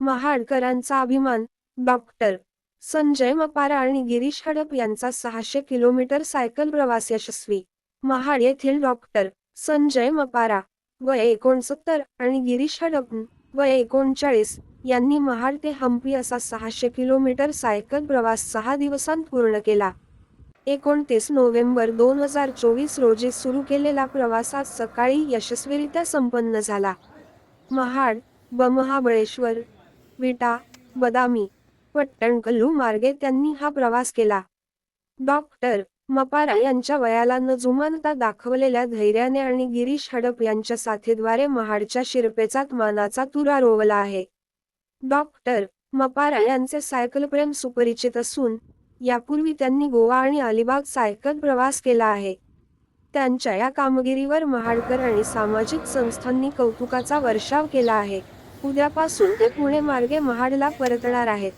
महाडकरांचा अभिमान डॉक्टर संजय मपारा आणि गिरीश हडप यांचा सहाशे किलोमीटर सायकल प्रवास यशस्वी. महाड येथील डॉक्टर संजय मपारा वय एकोणसत्तर आणि गिरीश हडप वय एकोणचाळीस यांनी महाड ते हम्पी असा सहाशे किलोमीटर सायकल प्रवास सहा दिवसांत पूर्ण केला. एकोणतीस नोव्हेंबर दोन हजार चोवीस रोजी सुरू केलेला प्रवास आज सकाळी यशस्वीरित्या संपन्न झाला. महाड व महाबळेश्वर विटा बदामी पट्टणकल्लू मार्गे त्यांनी हा प्रवास केला. डॉक्टर मपारा यांच्या वयाला न जुमानता दाखवलेल्या धैर्याने आणि गिरीश हडप यांच्या साथीद्वारे महाडच्या शिरपेचात मानाचा तुरा रोवला आहे. डॉक्टर मपारा यांचे सायकल प्रेम सुपरिचित असून यापूर्वी त्यांनी गोवा आणि अलिबाग सायकल प्रवास केला आहे. त्यांच्या या कामगिरीवर महाडकर आणि सामाजिक संस्थांनी कौतुकाचा वर्षाव केला आहे. उद्यापासून ते पुणे मार्गे महाडला परतणार आहेत.